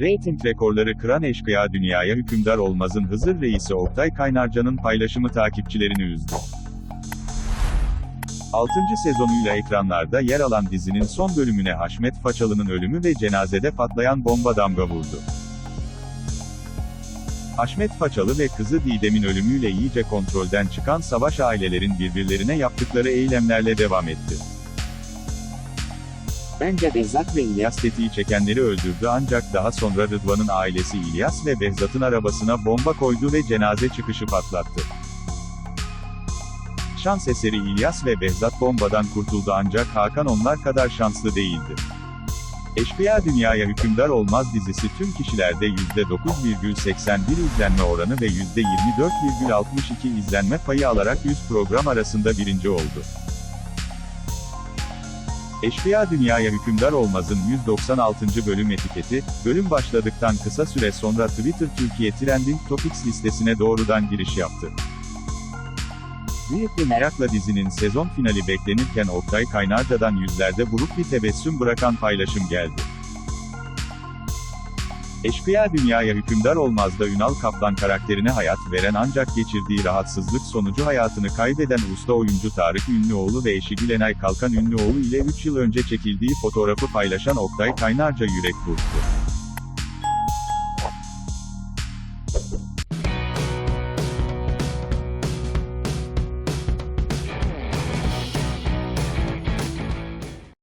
Rating rekorları kıran eşkıya dünyaya hükümdar olmazın Hızır reisi Oktay Kaynarca'nın paylaşımı takipçilerini üzdü. 6. sezonuyla ekranlarda yer alan dizinin son bölümüne Haşmet Façalı'nın ölümü ve cenazede patlayan bomba damga vurdu. Haşmet Façalı ve kızı Didem'in ölümüyle iyice kontrolden çıkan savaş ailelerin birbirlerine yaptıkları eylemlerle devam etti. Bence Behzat ve İlyas tetiği çekenleri öldürdü ancak daha sonra Rıdvan'ın ailesi İlyas ve Behzat'ın arabasına bomba koydu ve cenaze çıkışı patlattı. Şans eseri İlyas ve Behzat bombadan kurtuldu ancak Hakan onlar kadar şanslı değildi. Eşkıya Dünyaya Hükümdar Olmaz dizisi tüm kişilerde %9,81 izlenme oranı ve %24,62 izlenme payı alarak 100 program arasında birinci oldu. Eşkıya Dünyaya Hükümdar Olmaz'ın 196. bölüm etiketi, bölüm başladıktan kısa süre sonra Twitter Türkiye Trending Topics listesine doğrudan giriş yaptı. Büyük bir merakla dizinin sezon finali beklenirken Oktay Kaynarca'dan yüzlerde buruk bir tebessüm bırakan paylaşım geldi. Eşkıya Dünyaya Hükümdar Olmaz'da Ünal Kaplan karakterine hayat veren ancak geçirdiği rahatsızlık sonucu hayatını kaybeden usta oyuncu Tarık Ünlüoğlu ve eşi Gülenay Kalkan Ünlüoğlu ile 3 yıl önce çekildiği fotoğrafı paylaşan Oktay Kaynarca yürek burktu.